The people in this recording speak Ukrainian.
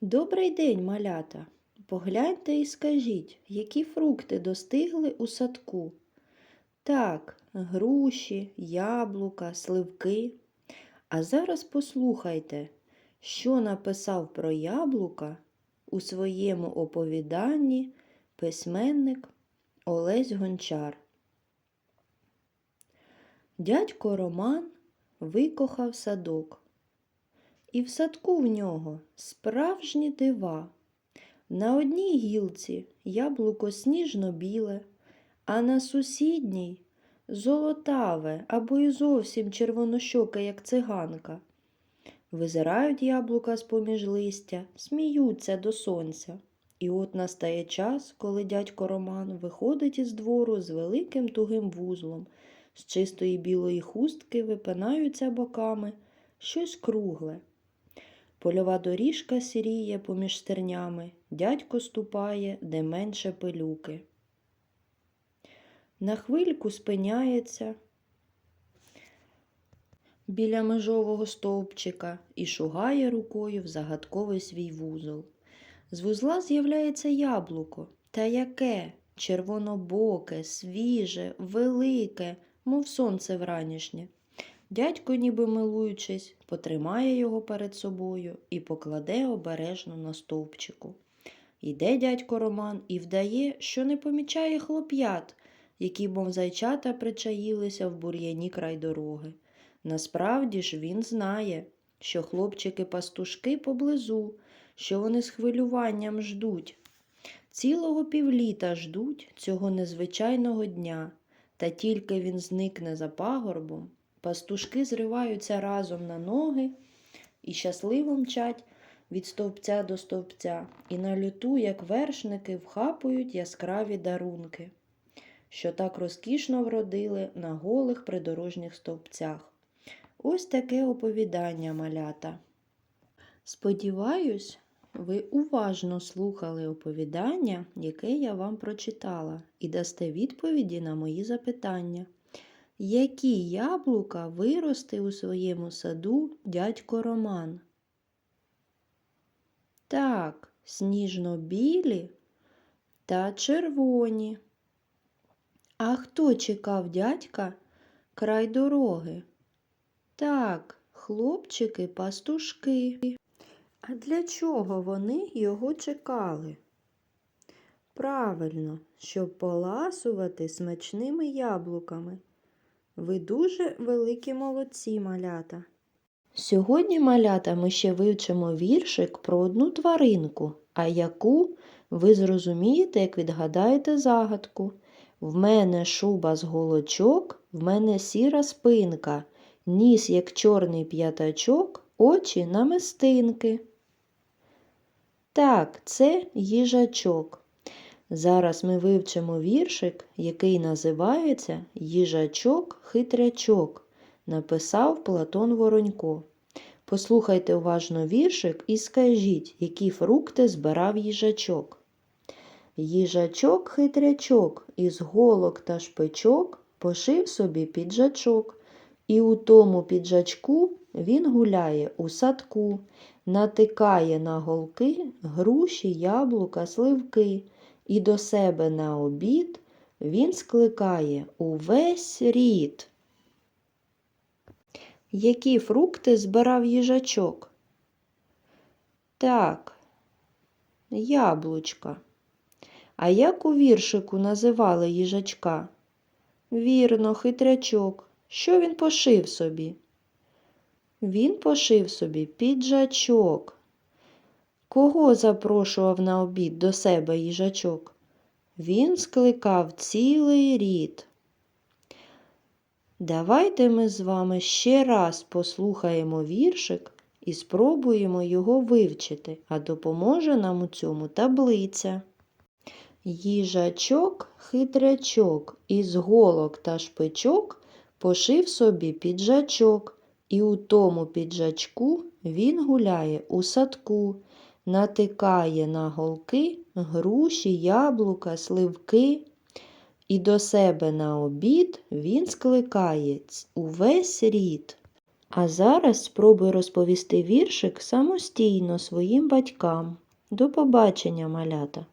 Добрий день, малята. Погляньте і скажіть, які фрукти достигли у садку? Так, груші, яблука, сливки. А зараз послухайте, що написав про яблука у своєму оповіданні письменник Олесь Гончар. Дядько Роман викохав садок. І в садку в нього справжні дива. На одній гілці яблуко сніжно-біле, а на сусідній золотаве або й зовсім червонощоке, як циганка. Визирають яблука з-поміж листя, сміються до сонця. І от настає час, коли дядько Роман виходить із двору з великим тугим вузлом, з чистої білої хустки випинаються боками щось кругле. Польова доріжка сіріє поміж стернями, дядько ступає, де менше пилюки. На хвильку спиняється біля межового стовпчика і шугає рукою в загадковий свій вузол. З вузла з'являється яблуко. Та яке? Червонобоке, свіже, велике, мов сонце вранішнє. Дядько, ніби милуючись, потримає його перед собою і покладе обережно на стовпчику. Іде дядько Роман і вдає, що не помічає хлоп'ят, які, мов зайчата, причаїлися в бур'яні край дороги. Насправді ж він знає, що хлопчики-пастушки поблизу, що вони з хвилюванням ждуть. Цілого півліта ждуть цього незвичайного дня, та тільки він зникне за пагорбом, Пастушки зриваються разом на ноги і щасливо мчать від стовпця до стовпця, і на люту, як вершники, вхапують яскраві дарунки, що так розкішно вродили на голих придорожніх стовпцях. Ось таке оповідання малята. Сподіваюсь, ви уважно слухали оповідання, яке я вам прочитала, і дасте відповіді на мої запитання. Які яблука виросте у своєму саду дядько Роман? Так, сніжно-білі та червоні. А хто чекав дядька край дороги? Так, хлопчики-пастушки. А для чого вони його чекали? Правильно, щоб поласувати смачними яблуками. Ви дуже великі молодці, малята. Сьогодні, малята, ми ще вивчимо віршик про одну тваринку, а яку ви зрозумієте, як відгадаєте загадку. В мене шуба з голочок, в мене сіра спинка, ніс, як чорний п'ятачок, очі намистинки. Так, це їжачок. Зараз ми вивчимо віршик, який називається Їжачок-хитрячок, написав Платон Воронько. Послухайте уважно віршик і скажіть, які фрукти збирав їжачок. Їжачок-хитрячок із голок та шпичок пошив собі піджачок, і у тому піджачку він гуляє у садку, натикає на голки груші, яблука, сливки і до себе на обід він скликає увесь рід. Які фрукти збирав їжачок? Так, яблучка. А як у віршику називали їжачка? Вірно, хитрячок. Що він пошив собі? Він пошив собі піджачок. Кого запрошував на обід до себе їжачок? Він скликав цілий рід. Давайте ми з вами ще раз послухаємо віршик і спробуємо його вивчити, а допоможе нам у цьому таблиця. Їжачок, хитрячок, із голок та шпичок пошив собі піджачок, і у тому піджачку він гуляє у садку натикає на голки груші, яблука, сливки, і до себе на обід він скликає увесь рід. А зараз спробуй розповісти віршик самостійно своїм батькам. До побачення, малята!